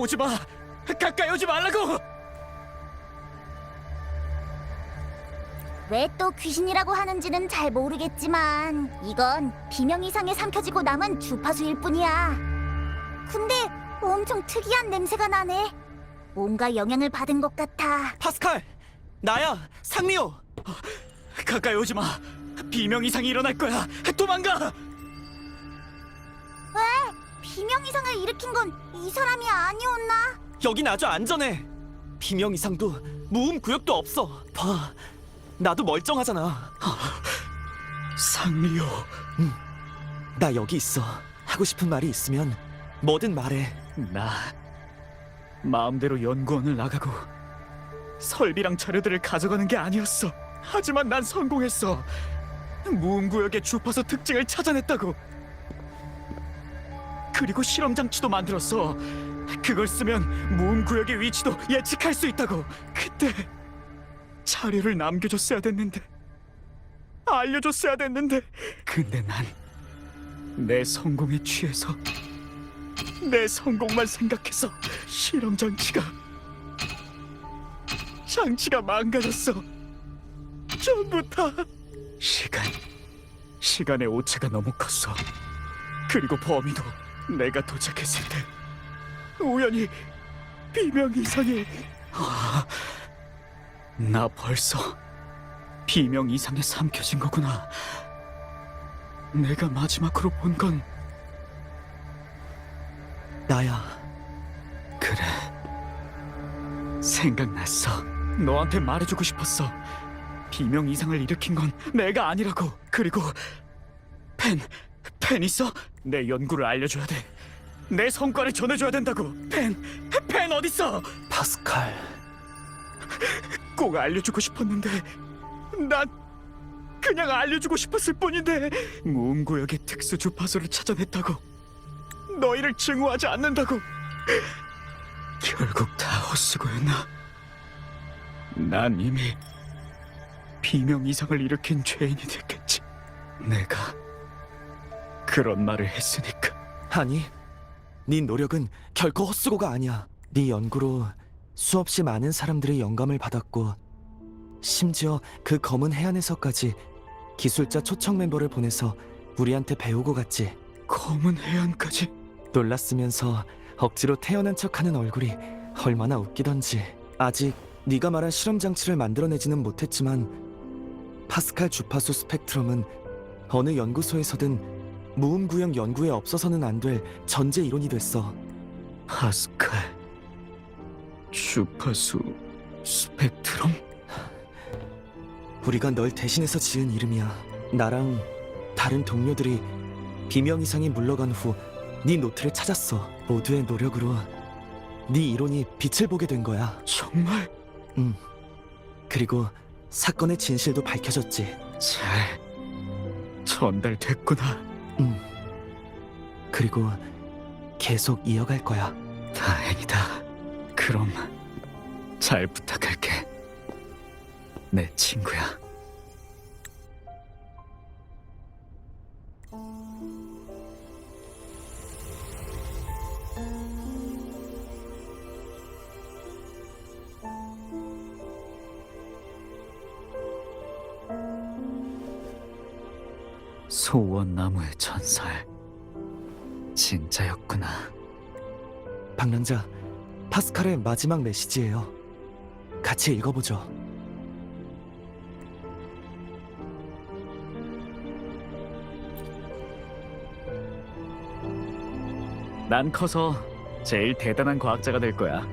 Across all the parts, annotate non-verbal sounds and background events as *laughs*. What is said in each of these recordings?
오지 마. 가까이 오지 말라고. 왜 또 귀신이라고 하는지는 잘 모르겠지만 이건 비명 이상에 삼켜지고 남은 주파수일 뿐이야. 근데 엄청 특이한 냄새가 나네. 뭔가 영향을 받은 것 같아. 파스칼, 나야, 상미호. 가까이 오지 마. 비명 이상이 일어날 거야. 도망가. 비명 이상을 일으킨 건 이 사람이 아니었나? 여긴 아주 안전해. 비명 이상도 무음 구역도 없어. 봐, 나도 멀쩡하잖아. 응, 나 여기 있어. 하고 싶은 말이 있으면 뭐든 말해. 나 마음대로 연구원을 나가고 설비랑 자료들을 가져가는 게 아니었어. 하지만 난 성공했어. 무음 구역의 주파수 특징을 찾아냈다고. 그리고 실험 장치도 만들었어. 그걸 쓰면 무음 구역의 위치도 예측할 수 있다고. 그때 자료를 남겨줬어야 됐는데 알려줬어야 됐는데. 근데 난 내 성공에 취해서 내 성공만 생각해서 실험 장치가 장치가 망가졌어. 전부 다 시간 시간의 오차가 너무 컸어. 그리고 범인도 내가 도착했을 때 우연히 비명 이상이 아, 나 벌써 비명 이상에 삼켜진 거구나. 내가 마지막으로 본 건 나야. 그래. 생각났어. 너한테 말해주고 싶었어. 비명 이상을 일으킨 건 내가 아니라고. 그리고 펜, 펜 있어? 내 연구를 알려줘야 돼. 내 성과를 전해줘야 된다고. 펜, 펜 어딨어? 파스칼. 꼭 알려주고 싶었는데 난 그냥 알려주고 싶었을 뿐인데 무음구역의 특수 주파수를 찾아냈다고 너희를 증오하지 않는다고 결국 다 헛수고였나 난 이미 비명 이상을 일으킨 죄인이 됐겠지 내가 그런 말을 했으니까 아니, 네 노력은 결코 헛수고가 아니야. 네 연구로 수없이 많은 사람들의 영감을 받았고 심지어 그 검은 해안에서까지 기술자 초청 멤버를 보내서 우리한테 배우고 갔지. 검은 해안까지 놀랐으면서 억지로 태어난 척하는 얼굴이 얼마나 웃기던지. 아직 네가 말한 실험 장치를 만들어내지는 못했지만 파스칼 주파수 스펙트럼은 어느 연구소에서든 무음 구형 연구에 없어서는 안 될 전제 이론이 됐어. 파스칼 주파수 스펙트럼 우리가 널 대신해서 지은 이름이야. 나랑 다른 동료들이 비명 이상이 물러간 후 네 노트를 찾았어. 모두의 노력으로 네 이론이 빛을 보게 된 거야. 정말 응. 그리고 사건의 진실도 밝혀졌지. 잘 전달됐구나. 응. 그리고 계속 이어갈 거야. 다행이다. 그럼 잘 부탁할게. 내 친구야. 방랑자, 파스칼의 마지막 메시지예요. 같이 읽어보죠. 난 커서 제일 대단한 과학자가 될 거야.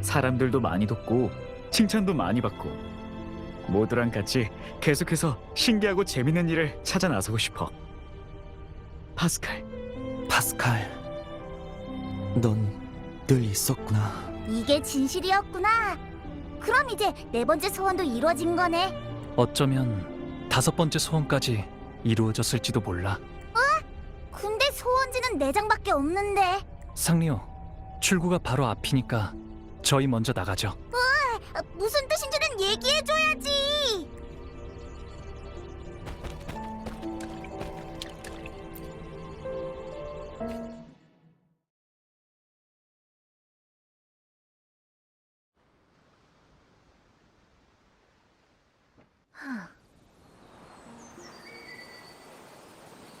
사람들도 많이 돕고 칭찬도 많이 받고 모두랑 같이 계속해서 신기하고 재밌는 일을 찾아 나서고 싶어. 파스칼, 파스칼, 넌 늘 있었구나. 이게 진실이었구나. 그럼 이제 네 번째 소원도 이루어진 거네. 어쩌면 다섯 번째 소원까지 이루어졌을지도 몰라. 근데 소원지는 네 장밖에 없는데. 상리오, 출구가 바로 앞이니까 저희 먼저 나가죠. 아, 무슨 뜻인지는 얘기해줘야지.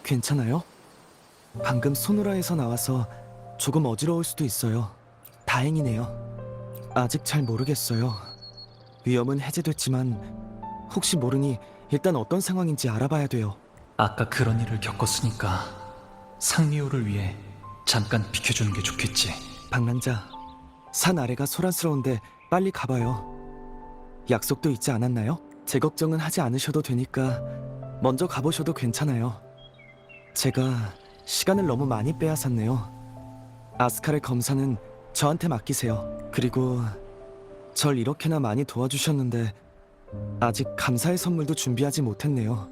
괜찮아요? 방금 소노라에서 나와서 조금 어지러울 수도 있어요. 다행이네요. 아직 잘 모르겠어요. 위험은 해제됐지만 혹시 모르니 일단 어떤 상황인지 알아봐야 돼요. 아까 그런 일을 겪었으니까 상리호를 위해 잠깐 비켜주는 게 좋겠지. 방랑자, 산 아래가 소란스러운데 빨리 가봐요. 약속도 있지 않았나요? 제 걱정은 하지 않으셔도 되니까 먼저 가보셔도 괜찮아요. 제가 시간을 너무 많이 빼앗았네요. 아스칼의 검사는 저한테 맡기세요. 그리고 절 이렇게나 많이 도와주셨는데 아직 감사의 선물도 준비하지 못했네요.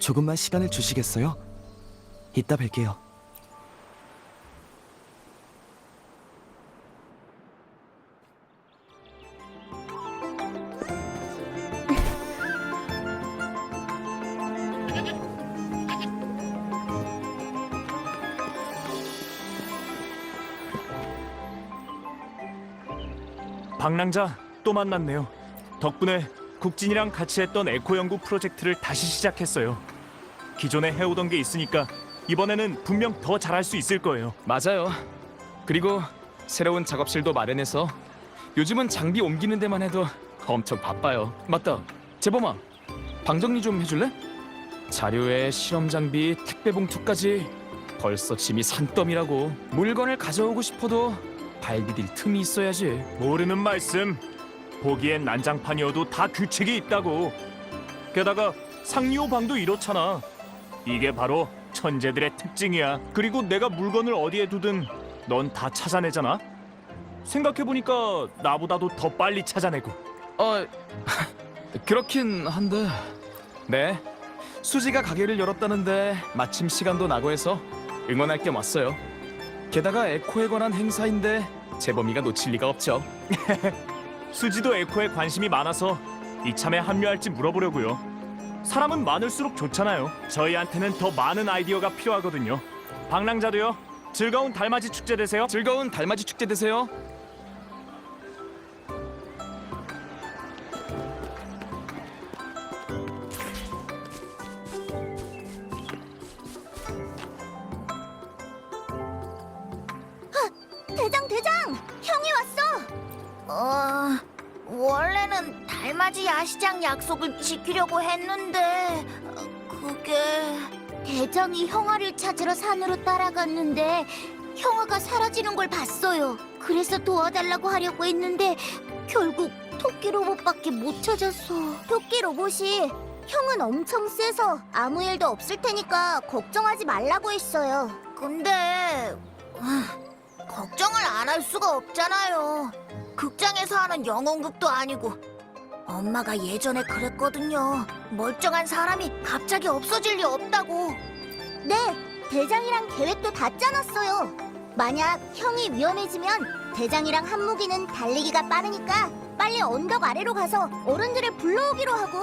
조금만 시간을 주시겠어요? 이따 뵐게요. 방랑자 또 만났네요. 덕분에 국진이랑 같이 했던 에코 연구 프로젝트를 다시 시작했어요. 기존에 해오던 게 있으니까 이번에는 분명 더 잘할 수 있을 거예요. 맞아요. 그리고 새로운 작업실도 마련해서 요즘은 장비 옮기는 데만 해도 엄청 바빠요. 맞다. 재범아, 방 정리 좀 해줄래? 자료에 실험 장비, 택배 봉투까지 벌써 짐이 산더미라고. 물건을 가져오고 싶어도 발 디딜 틈이 있어야지. 모르는 말씀. 보기엔 난장판이어도 다 규칙이 있다고. 게다가 상리호 방도 이렇잖아. 이게 바로 천재들의 특징이야. 그리고 내가 물건을 어디에 두든 넌 다 찾아내잖아. 생각해보니까 나보다도 더 빨리 찾아내고. 어, *laughs* 그렇긴 한데. 네. 수지가 가게를 열었다는데 마침 시간도 나고 해서 응원할 겸 왔어요. 게다가 에코에 관한 행사인데 재범이가 놓칠 리가 없죠. *laughs* 수지도 에코에 관심이 많아서 이참에 합류할지 물어보려고요. 사람은 많을수록 좋잖아요. 저희한테는 더 많은 아이디어가 필요하거든요. 방랑자도요. 즐거운 달맞이 축제 되세요. 즐거운 달맞이 축제 되세요. 달맞이 야시장 약속을 지키려고 했는데 어, 그게 대장이 형아를 찾으러 산으로 따라갔는데 형아가 사라지는 걸 봤어요. 그래서 도와달라고 하려고 했는데 결국 토끼 로봇밖에 못 찾았어. 토끼 로봇이 형은 엄청 세서 아무 일도 없을 테니까 걱정하지 말라고 했어요. 근데 걱정을 안 할 수가 없잖아요. 극장에서 하는 영혼극도 아니고 엄마가 예전에 그랬거든요. 멀쩡한 사람이 갑자기 없어질 리 없다고. 네, 대장이랑 계획도 다 짜놨어요. 만약 형이 위험해지면 대장이랑 한무기는 달리기가 빠르니까 빨리 언덕 아래로 가서 어른들을 불러오기로 하고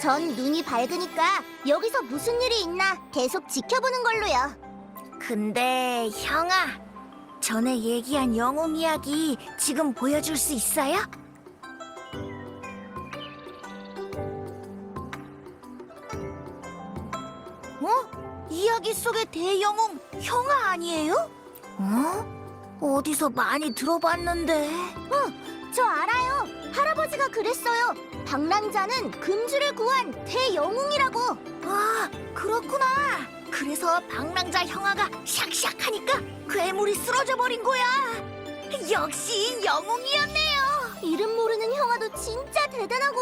전 눈이 밝으니까 여기서 무슨 일이 있나 계속 지켜보는 걸로요. 근데 형아, 전에 얘기한 영웅 이야기 지금 보여줄 수 있어요? 이야기 속의 대영웅 형아 아니에요? 어? 어디서 많이 들어봤는데. 어, 저 알아요. 할아버지가 그랬어요. 방랑자는 금주를 구한 대영웅이라고. 아, 그렇구나. 그래서 방랑자 형아가 샥샥하니까 괴물이 쓰러져 버린 거야. 역시 영웅이었네요. 이름 모르는 형아도 진짜 대단하고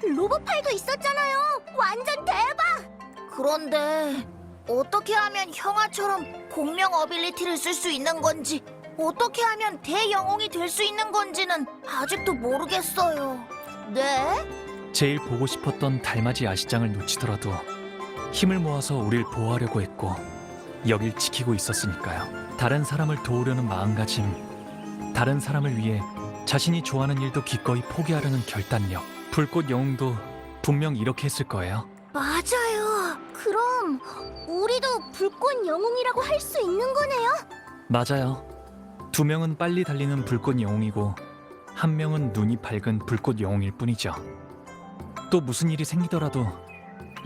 로봇팔도 있었잖아요. 완전 대박. 그런데 어떻게 하면 형아처럼 공명 어빌리티를 쓸 수 있는 건지 어떻게 하면 대영웅이 될 수 있는 건지는 아직도 모르겠어요. 네? 제일 보고 싶었던 달맞이 야시장을 놓치더라도 힘을 모아서 우릴 보호하려고 했고 여길 지키고 있었으니까요. 다른 사람을 도우려는 마음가짐, 다른 사람을 위해 자신이 좋아하는 일도 기꺼이 포기하려는 결단력. 불꽃 영웅도 분명 이렇게 했을 거예요. 맞아요. 그럼 우리도 불꽃 영웅이라고 할 수 있는 거네요? 맞아요. 두 명은 빨리 달리는 불꽃 영웅이고 한 명은 눈이 밝은 불꽃 영웅일 뿐이죠. 또 무슨 일이 생기더라도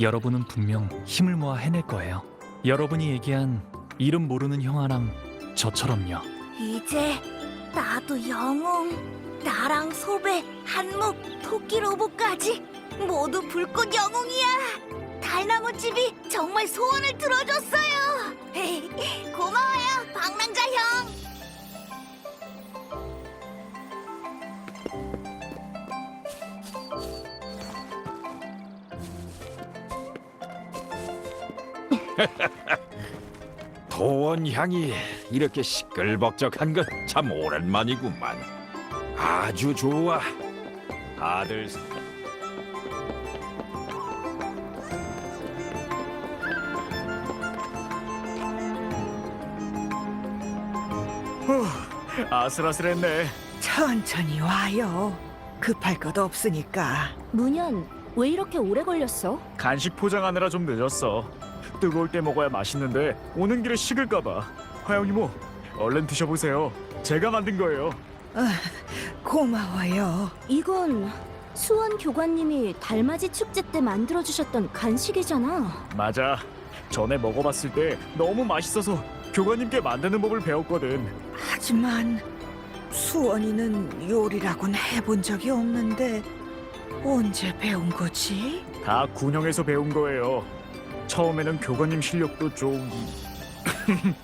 여러분은 분명 힘을 모아 해낼 거예요. 여러분이 얘기한 이름 모르는 형아랑 저처럼요. 이제 나도 영웅, 나랑 소배, 한몫, 토끼 로봇까지 모두 불꽃 영웅이야. 달나무 집이 정말 소원을 들어줬어요. *laughs* 고마워요, 방랑자 형. *laughs* 도원 향이 이렇게 시끌벅적한 건 참 오랜만이구만. 아주 좋아. 다들 아슬아슬했네. 천천히 와요. 급할 것 없으니까. 문현, 왜 이렇게 오래 걸렸어? 간식 포장하느라 좀 늦었어. 뜨거울 때 먹어야 맛있는데 오는 길에 식을까봐. 화영 이모, 얼른 드셔보세요. 제가 만든 거예요. 고마워요. 이건 수원 교관님이 달맞이 축제 때 만들어 주셨던 간식이잖아. 맞아. 전에 먹어봤을 때 너무 맛있어서 교관님께 만드는 법을 배웠거든. 하지만 수원이는 요리라고는 해본 적이 없는데 언제 배운 거지? 다 군영에서 배운 거예요. 처음에는 교관님 실력도 좀 *laughs*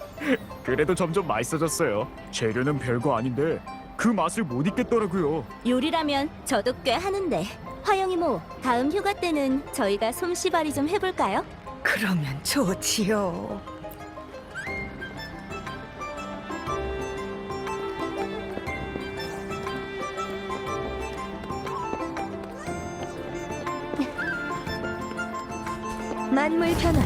그래도 점점 맛있어졌어요. 재료는 별거 아닌데 그 맛을 못 잊겠더라고요. 요리라면 저도 꽤 하는데. 화영이 모, 다음 휴가 때는 저희가 솜씨발이 좀 해볼까요? 그러면 좋지요. 만물 변환.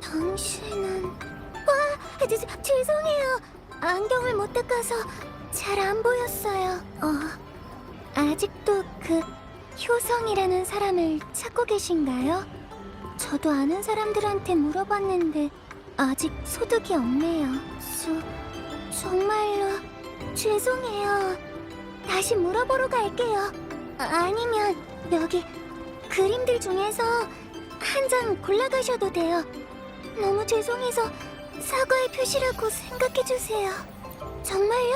당신은 와, 저, 저, 죄송해요. 안경을 못 닦아서 잘 안 보였어요. 어, 아직도 그 효성이라는 사람을 찾고 계신가요? 저도 아는 사람들한테 물어봤는데 아직 소득이 없네요. 저, 정말로 죄송해요. 다시 물어보러 갈게요. 아, 아니면 여기 그림들 중에서 한 장 골라가셔도 돼요. 너무 죄송해서 사과의 표시라고 생각해주세요. 정말요?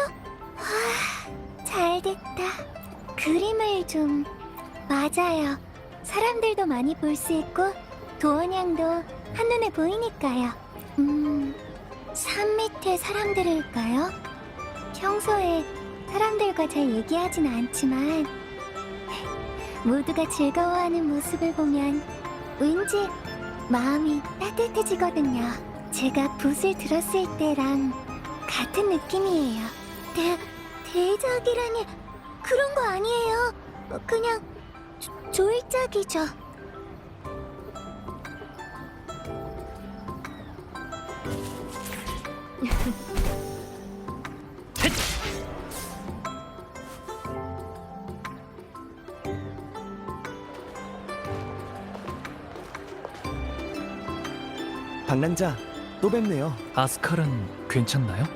와, 잘됐다. 그림을 좀 맞아요. 사람들도 많이 볼 수 있고 도원양도 한눈에 보이니까요. 음, 산 밑에 사람들일까요? 평소에 사람들과 잘 얘기하진 않지만 모두가 즐거워하는 모습을 보면 왠지 마음이 따뜻해지거든요. 제가 붓을 들었을 때랑 같은 느낌이에요. 대, 대작이라니 그런 거 아니에요. 어, 그냥 조, 조일작이죠. 방랑자 또 뵙네요. 아스칼은 괜찮나요?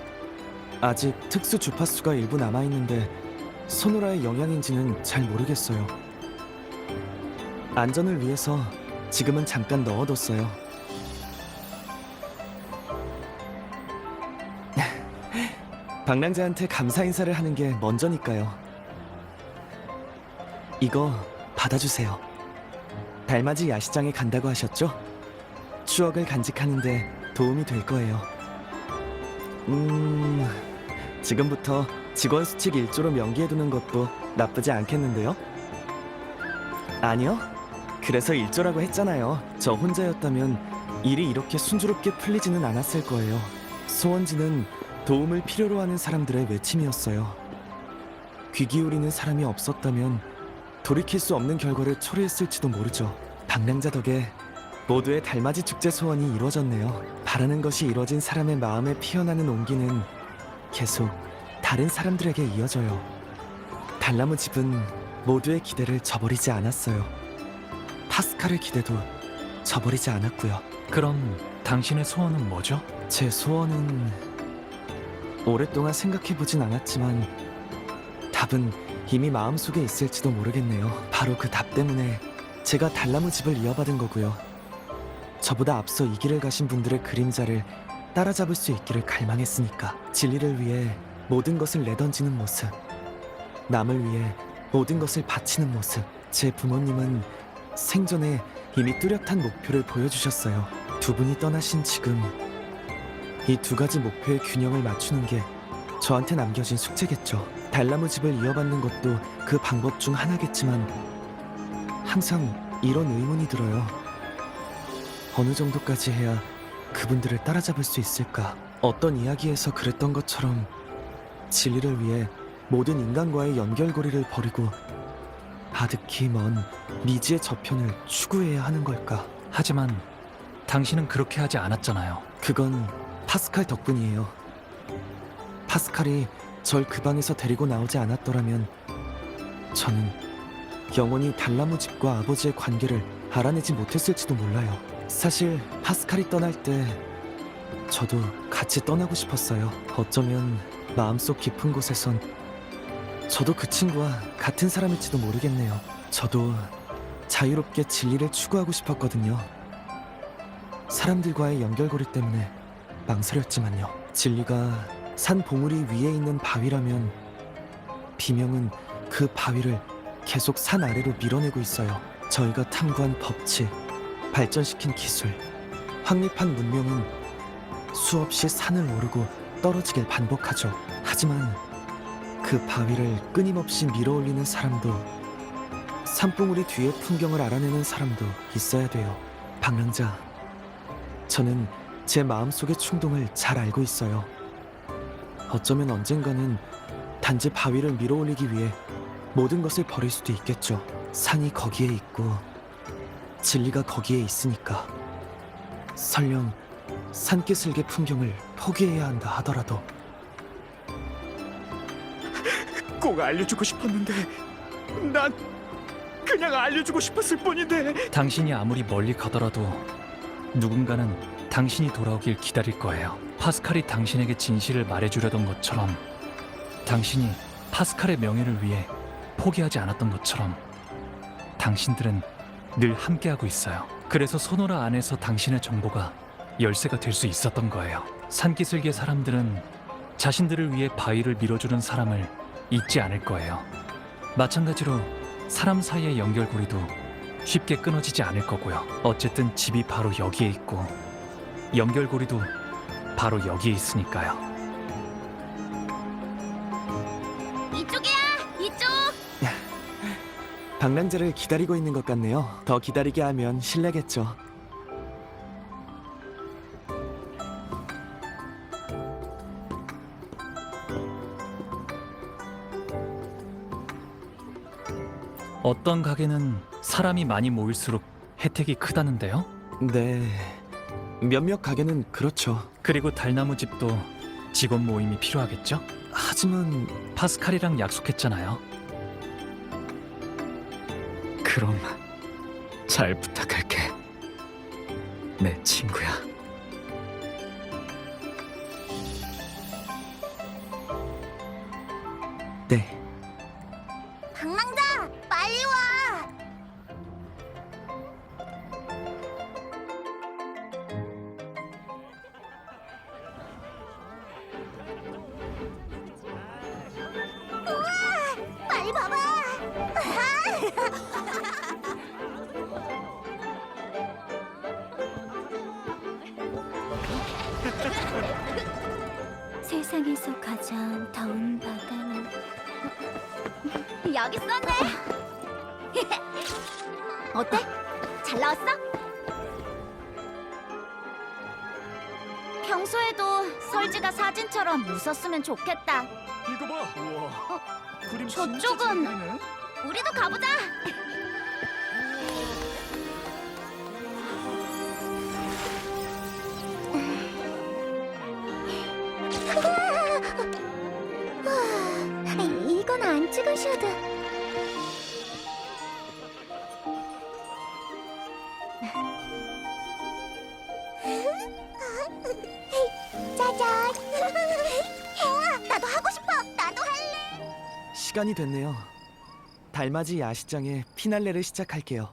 아직 특수 주파수가 일부 남아 있는데 소노라의 영향인지는 잘 모르겠어요. 안전을 위해서 지금은 잠깐 넣어뒀어요. *laughs* 방랑자한테 감사 인사를 하는 게 먼저니까요. 이거 받아주세요. 달맞이 야시장에 간다고 하셨죠? 추억을 간직하는데 도움이 될 거예요. 음, 지금부터 직원 수칙 1조로 명기해두는 것도 나쁘지 않겠는데요? 아니요. 그래서 1조라고 했잖아요. 저 혼자였다면 일이 이렇게 순조롭게 풀리지는 않았을 거예요. 소원지는 도움을 필요로 하는 사람들의 외침이었어요. 귀 기울이는 사람이 없었다면 돌이킬 수 없는 결과를 초래했을지도 모르죠. 방랑자 덕에 모두의 달맞이 축제 소원이 이루어졌네요. 바라는 것이 이루어진 사람의 마음에 피어나는 온기는 계속 다른 사람들에게 이어져요. 달나무 집은 모두의 기대를 저버리지 않았어요. 파스칼의 기대도 저버리지 않았고요. 그럼 당신의 소원은 뭐죠? 제 소원은 오랫동안 생각해보진 않았지만 답은 이미 마음속에 있을지도 모르겠네요. 바로 그 답 때문에 제가 달나무 집을 이어받은 거고요. 저보다 앞서 이 길을 가신 분들의 그림자를 따라잡을 수 있기를 갈망했으니까 진리를 위해 모든 것을 내던지는 모습 남을 위해 모든 것을 바치는 모습 제 부모님은 생전에 이미 뚜렷한 목표를 보여주셨어요. 두 분이 떠나신 지금 이 두 가지 목표의 균형을 맞추는 게 저한테 남겨진 숙제겠죠. 달나무 집을 이어받는 것도 그 방법 중 하나겠지만 항상 이런 의문이 들어요. 어느 정도까지 해야 그분들을 따라잡을 수 있을까? 어떤 이야기에서 그랬던 것처럼 진리를 위해 모든 인간과의 연결고리를 버리고 아득히 먼 미지의 저편을 추구해야 하는 걸까? 하지만 당신은 그렇게 하지 않았잖아요. 그건 파스칼 덕분이에요. 파스칼이 절 그 방에서 데리고 나오지 않았더라면 저는 영원히 달나무 집과 아버지의 관계를 알아내지 못했을지도 몰라요. 사실 파스칼이 떠날 때 저도 같이 떠나고 싶었어요. 어쩌면 마음속 깊은 곳에선 저도 그 친구와 같은 사람일지도 모르겠네요. 저도 자유롭게 진리를 추구하고 싶었거든요. 사람들과의 연결고리 때문에 망설였지만요. 진리가 산 봉우리 위에 있는 바위라면 비명은 그 바위를 계속 산 아래로 밀어내고 있어요. 저희가 탐구한 법칙, 발전시킨 기술, 확립한 문명은 수없이 산을 오르고 떨어지길 반복하죠. 하지만 그 바위를 끊임없이 밀어올리는 사람도 산봉우리 뒤의 풍경을 알아내는 사람도 있어야 돼요. 방랑자, 저는 제 마음속의 충동을 잘 알고 있어요. 어쩌면 언젠가는 단지 바위를 밀어올리기 위해 모든 것을 버릴 수도 있겠죠. 산이 거기에 있고 진리가 거기에 있으니까. 설령 산기슭의 풍경을 포기해야 한다 하더라도 꼭 알려주고 싶었는데 난 그냥 알려주고 싶었을 뿐인데 당신이 아무리 멀리 가더라도 누군가는 당신이 돌아오길 기다릴 거예요. 파스칼이 당신에게 진실을 말해주려던 것처럼 당신이 파스칼의 명예를 위해 포기하지 않았던 것처럼 당신들은 늘 함께하고 있어요. 그래서 소노라 안에서 당신의 정보가 열쇠가 될 수 있었던 거예요. 산기슭의 사람들은 자신들을 위해 바위를 밀어주는 사람을 잊지 않을 거예요. 마찬가지로 사람 사이의 연결고리도 쉽게 끊어지지 않을 거고요. 어쨌든 집이 바로 여기에 있고 연결고리도 바로 여기에 있으니까요. 방랑자를 기다리고 있는 것 같네요. 더 기다리게 하면 실례겠죠. 어떤 가게는 사람이 많이 모일수록 혜택이 크다는데요. 네, 몇몇 가게는 그렇죠. 그리고 달나무 집도 직원 모임이 필요하겠죠? 하지만 파스칼이랑 약속했잖아요. 그럼 잘 부탁할게. 내 친구야 세상에서 가장 더운 바다는 여기 있었네. *laughs* 어때? 잘 나왔어? 평소에도 설지가 사진처럼 웃었으면 좋겠다. 이거 봐 우와 그림 진짜 저쪽은- 잘 그리네. 우리도 가보자. 샤브샤브. 짜잔. 혜아, *laughs* 나도 하고 싶어. 나도 할래. 시간이 됐네요. 달맞이 야시장에 피날레를 시작할게요.